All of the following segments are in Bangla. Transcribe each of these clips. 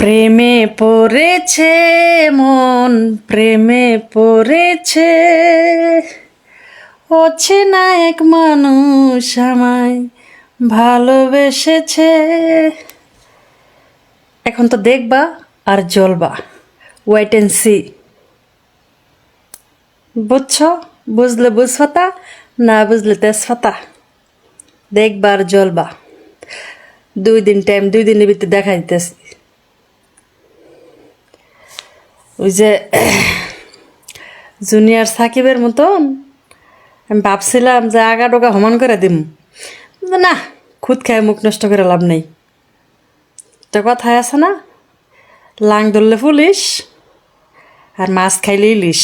প্রেমে পড়েছে মন, প্রেমে পড়েছে। অচেনা এক মানুষ আমায় ভালোবেসেছে। এখন তো দেখবা আর জ্বলবা। ওয়েট অ্যান্ড সি বুঝছ? বুঝলে বুঝফাতা, না বুঝলে তেজফাতা। দেখবা আর জ্বলবা। দুই দিন টাইম দুই দিনের ভিতরে দেখা দিতেছি। ওই যে জুনিয়র সাকিবের মতন, আমি ভাবছিলাম যে আগা ডোগা সমান করে দিম। না, খুদ খায় মুখ নষ্ট করে লাভ নেই। তো কথায় আছে না, লাং ধরলে পুলিশ আর মাছ খাইলে ইলিশ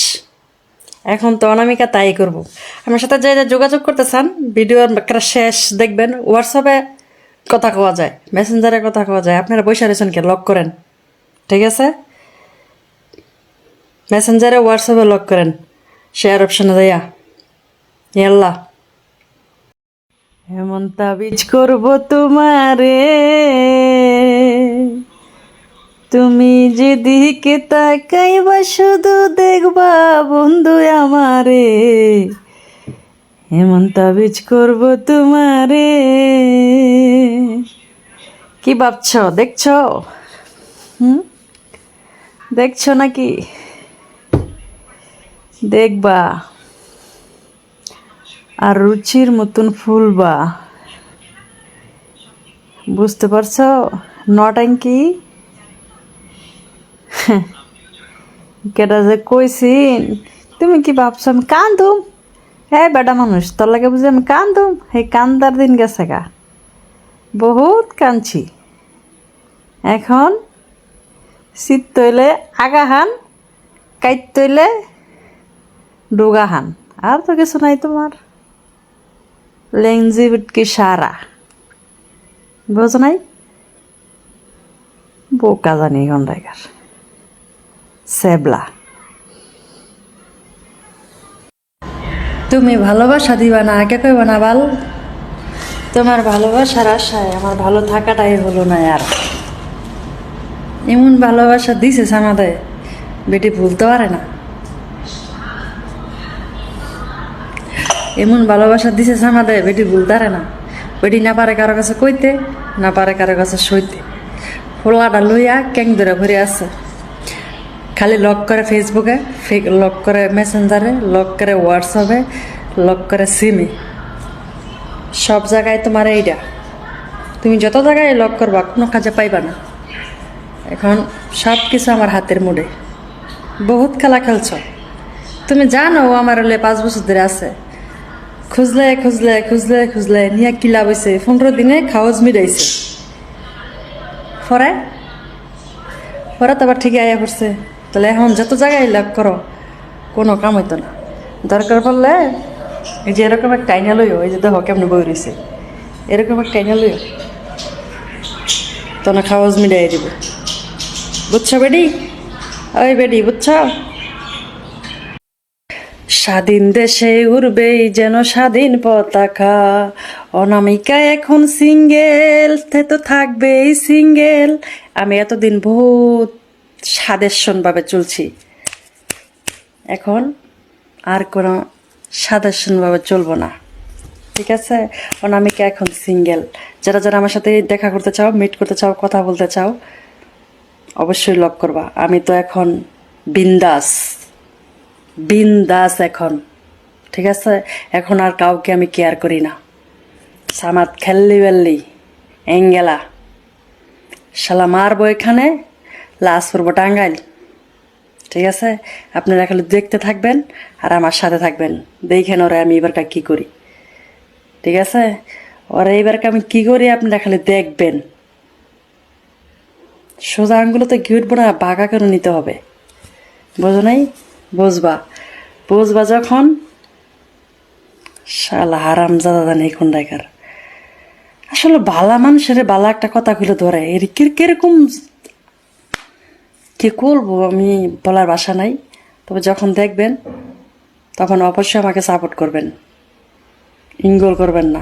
এখন তো অনামিকা তাই করব। আমার সাথে যে যে যোগাযোগ করতে চান ভিডিওর শেষ দেখবেন হোয়াটসঅ্যাপে কথা কওয়া যায় মেসেঞ্জারে কথা কওয়া যায়, আপনারা বৈশা রয়েছেন কে, লক করেন। ঠিক আছে? মেসেঞ্জারে হোয়াটসঅ্যাপে লক করেন। শেয়ার অপশনে দেয়া ইয়াল্লা। এমন তাবিজ করব তোমারে। তুমি যেদিকে তাকাইবা শুধু দেখবা বন্ধু আমারে। এমন তাবিজ করব তোমারে। কি ভাবছ? দেখছ? হুম? দেখছ নাকি? দেখবা। আর রুচির মতন ফুলবা। বুঝতে পারছ? নটাঙ্কি কেটা যে কইছিন তুমি কি ভাবছ আমি কান্দুম? হ্যাঁ বেটা মানুষ, তোর লাগে বুঝি আমি কান্দুম? এই কান্দার দিন গেছে গা। বহুত কাঁদছি। এখন শীত তৈলে আগা হান কাইত তৈলে ডোগা হান আর তো কিছু নাই তোমার। লেংজি বিটকি সারা। বোঝো নাই? বোকা জানি গন্ডাইকার সেবলা। তুমি ভালোবাসা দিবা না আগে কইবা না বাল? তোমার ভালোবাসার আশায় আমার ভালো থাকাটাই হলো না আর। এমন ভালোবাসা দিছে আমাদের, বেটি ভুলতে পারে না। এমন ভালোবাসা দিছে আমাদের বেটি ভুলতে পারে না। বেটি না পারে কারও কাছে কইতে, না পারে কারও কাছে সইতে। ফোলাটা লইয়া ক্যাং ধরে ভরে আছে খালি লক করে ফেসবুকে লক করে মেসেঞ্জারে লক করে হোয়াটসঅ্যাপে লক করে সিমে সব জায়গায় তোমার এইটা তুমি যত জায়গায় লক করবা, কোনো কাজে পাইবা না। এখন সব কিছু আমার হাতের মুড়ে বহুত খেলা খেলছ। তুমি জানো আমার পাঁচ বছর ধরে আছে। খুঁজলে খুঁজলে খুঁজলে খুঁজলে, নিয়ে কি লাভ হয়েছে পনেরো দিনে খাওয়াজ মিলাইছে ফরে ফরে তো আবার ঠিকই আয়া করছে তাহলে এখন যত জায়গায় লাভ করো কোনো কাম হইতো না। দরকার পড়লে এই যে এরকম একটা টাইনা লইও, এই যে দেখো কেমন বই রয়েছে এরকম একটা টাইনা লইও। তো না খাওয়াজ মিলাই দিব বুঝছ বেডি? ওই বেডি, বুঝছ? স্বাধীন দেশে উড়বেই যেন স্বাধীন পতাকা। অনামিকা এখন সিঙ্গেল, তে তো থাকবেই সিঙ্গেল। আমি এতদিন বহুত সাদেশনভাবে চলছি। এখন আর কোনো সাদেশনভাবে চলবো না। ঠিক আছে? অনামিকা এখন সিঙ্গেল। যারা যারা আমার সাথে দেখা করতে চাও মিট করতে চাও, কথা বলতে চাও, অবশ্যই লক করবা। আমি তো এখন বিন্দাস। বিন্দাস এখন, ঠিক আছে? এখন আর কাউকে আমি কেয়ার করি না। সামাত খেললি বেললি, এঙ্গেলা। শালা মারবো এখানে, লাশ পড়ব টাঙ্গাইল। ঠিক আছে? আপনারা খালি দেখতে থাকবেন আর আমার সাথে থাকবেন। দেখেন ওরা আমি এবারটা কী করি। ঠিক আছে? ওরা এবারকে আমি কী করি আপনারা খালি দেখবেন। সোজা আঙ্গুলোতে ঘি উঠবো না, বাঁকা করে নিতে হবে? বোঝো নাই? বুঝবা। বুঝবা যখন, শালা হারাম জাদা নেই খন্ডাইকার আসলে বালা মানুষের বালা একটা কথা খুলে ধরে, এর কীরকম কি করব আমি বলার বাসা নাই। তবে যখন দেখবেন, তখন অবশ্যই আমাকে সাপোর্ট করবেন। ইঙ্গল করবেন না।